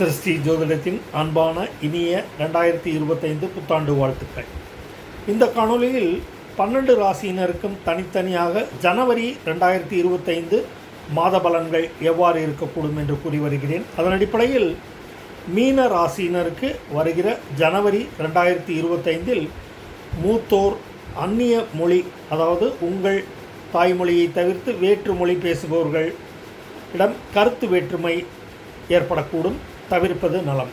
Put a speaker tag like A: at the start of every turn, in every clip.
A: சிருஷ்டி ஜோதிடத்தின் அன்பான இனிய ரெண்டாயிரத்தி இருபத்தைந்து புத்தாண்டு வாழ்த்துக்கள். இந்த காணொளியில் பன்னெண்டு ராசியினருக்கும் தனித்தனியாக ஜனவரி ரெண்டாயிரத்தி இருபத்தைந்து மாத பலன்கள் எவ்வாறு இருக்கக்கூடும் என்று கூறி வருகிறேன். அதன் அடிப்படையில் மீன ராசியினருக்கு வருகிற ஜனவரி ரெண்டாயிரத்தி இருபத்தைந்தில் மூத்தோர் அந்நிய மொழி அதாவது உங்கள் தாய்மொழியை தவிர்த்து வேற்று மொழி பேசுபவர்கள் இடம் கருத்து வேற்றுமை ஏற்படக்கூடும். தவிர்ப்பது நலம்.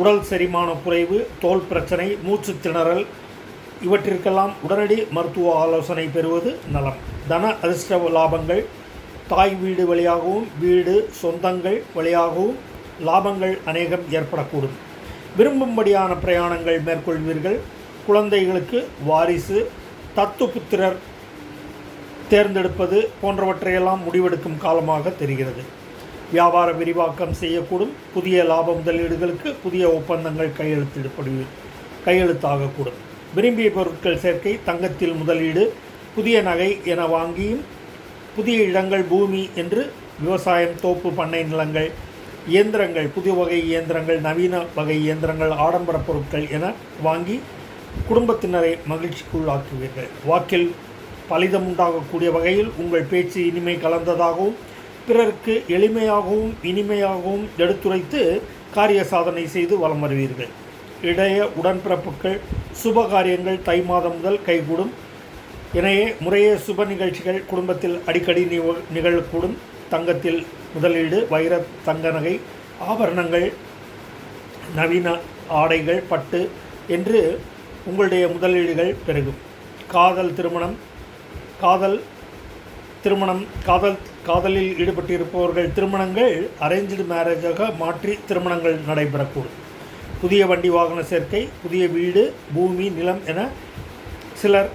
A: உடல் செரிமான குறைவு தோல் பிரச்சனை மூச்சு திணறல் இவற்றிற்கெல்லாம் உடனடி மருத்துவ ஆலோசனை பெறுவது நலம். தன அதிர்ஷ்ட லாபங்கள் தாய் வீடு வழியாகவும் வீடு சொந்தங்கள் வழியாகவும் லாபங்கள் அநேகம் ஏற்படக்கூடும். விரும்பும்படியான பிரயாணங்கள் மேற்கொள்வீர்கள். குழந்தைகளுக்கு வாரிசு தத்து புத்திரர் தேர்ந்தெடுப்பது போன்றவற்றையெல்லாம் முடிவெடுக்கும் காலமாக தெரிகிறது. வியாபார விரிவாக்கம் செய்யக்கூடும். புதிய லாப முதலீடுகளுக்கு புதிய ஒப்பந்தங்கள் கையெழுத்திடப்படு கையெழுத்தாகக்கூடும். விரும்பிய பொருட்கள் சேர்க்கை தங்கத்தில் முதலீடு புதிய நகை என வாங்கியும் புதிய இடங்கள் பூமி என்று விவசாயம் தோப்பு பண்ணை நிலங்கள் இயந்திரங்கள் புதிய வகை இயந்திரங்கள் நவீன வகை இயந்திரங்கள் ஆடம்பர பொருட்கள் என வாங்கி குடும்பத்தினரை மகிழ்ச்சிக்குள்ளாக்குவீர்கள். வாக்கில் பலிதம் உண்டாகக்கூடிய வகையில் உங்கள் பேச்சு இனிமை கலந்ததாகவும் பிறருக்கு எளிமையாகவும் இனிமையாகவும் எடுத்துரைத்து காரிய சாதனை செய்து வலம் வருவீர்கள். இடைய உடன்பிறப்புகள் சுப காரியங்கள் தை மாதம் முதல் கைகூடும். எனவே முறையே சுப நிகழ்ச்சிகள் குடும்பத்தில் அடிக்கடி நிகழக்கூடும். தங்கத்தில் முதலீடு வைர தங்க நகை ஆபரணங்கள் நவீன ஆடைகள் பட்டு என்று உங்களுடைய முதலீடுகள் பெருகும். காதல் திருமணம் காதல் திருமணம் காதல் காதலில் ஈடுபட்டிருப்பவர்கள் திருமணங்கள் அரேஞ்சு மேரேஜாக மாற்றி திருமணங்கள் நடைபெறக்கூடும். புதிய வண்டி வாகன சேர்க்கை புதிய வீடு பூமி நிலம் என சிலர்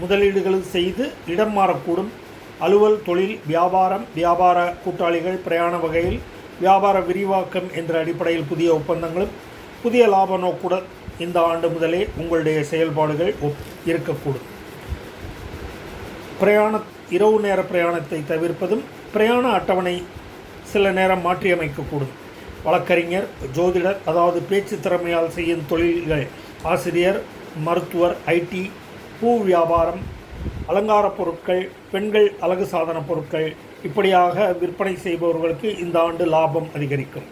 A: முதலீடுகள் செய்து இடம் மாறக்கூடும். அலுவல் தொழில் வியாபாரம் வியாபார கூட்டாளிகள் பிரயாண வகையில் வியாபார விரிவாக்கம் என்ற அடிப்படையில் புதிய ஒப்பந்தங்களும் புதிய லாப நோக்குடன் இந்த ஆண்டு முதலே உங்களுடைய செயல்பாடுகள் இருக்கக்கூடும். பிரயாண இரவு நேர பிரயாணத்தை தவிர்ப்பதும் பிரயாண அட்டவணை சில நேரம் மாற்றியமைக்கக்கூடும். வழக்கறிஞர் ஜோதிடர் அதாவது பேச்சு திறமையால் செய்யும் தொழில்கள் ஆசிரியர் மருத்துவர் ஐடி பூ வியாபாரம் அலங்கார பொருட்கள் பெண்கள் அழகு சாதன பொருட்கள் இப்படியாக விற்பனை செய்பவர்களுக்கு இந்த ஆண்டு லாபம் அதிகரிக்கும்.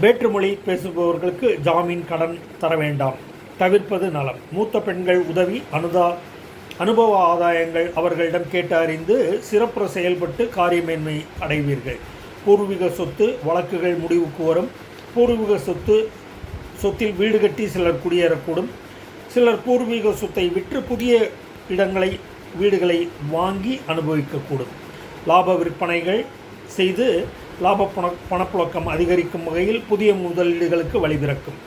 A: வேற்றுமொழி பேசுபவர்களுக்கு ஜாமீன் கடன் தர வேண்டாம். தவிர்ப்பது நலம். மூத்த பெண்கள் உதவி அனுதா அனுபவ ஆதாயங்கள் அவர்களிடம் கேட்டு அறிந்து சிறப்புற செயல்பட்டு காரியமேன்மை அடைவீர்கள். பூர்வீக சொத்து வழக்குகள் முடிவுக்கு வரும். பூர்வீக சொத்து சொத்தில் வீடு கட்டி சிலர் குடியேறக்கூடும். சிலர் பூர்வீக சொத்தை விற்று புதிய இடங்களை வீடுகளை வாங்கி அனுபவிக்கக்கூடும். லாப விற்பனைகள் செய்து லாப பண பணப்புழக்கம் அதிகரிக்கும் வகையில் புதிய முதலீடுகளுக்கு வழிபிறக்கும்.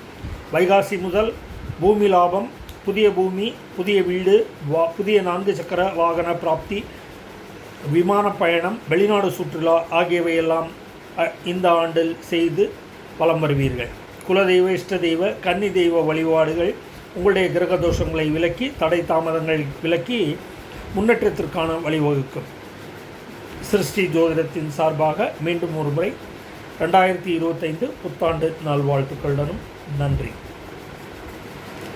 A: வைகாசி முதல் பூமி லாபம் புதிய பூமி புதிய வீடு வா புதிய நான்கு சக்கர வாகன பிராப்தி விமான பயணம் வெளிநாடு சுற்றுலா ஆகியவையெல்லாம் அ, இந்த ஆண்டில் செய்து பலம் வருவீர்கள். குலதெய்வ இஷ்ட தெய்வ கன்னி தெய்வ வழிபாடுகள் உங்களுடைய கிரக தோஷங்களை விலக்கி தடை தாமதங்கள் விலக்கி முன்னேற்றத்திற்கான வழிவகுக்கும். சிருஷ்டி ஜோதிடத்தின் சார்பாக மீண்டும் ஒரு முறை ரெண்டாயிரத்தி இருபத்தைந்து புத்தாண்டு நல்வாழ்த்துக்களுடனும் நன்றி.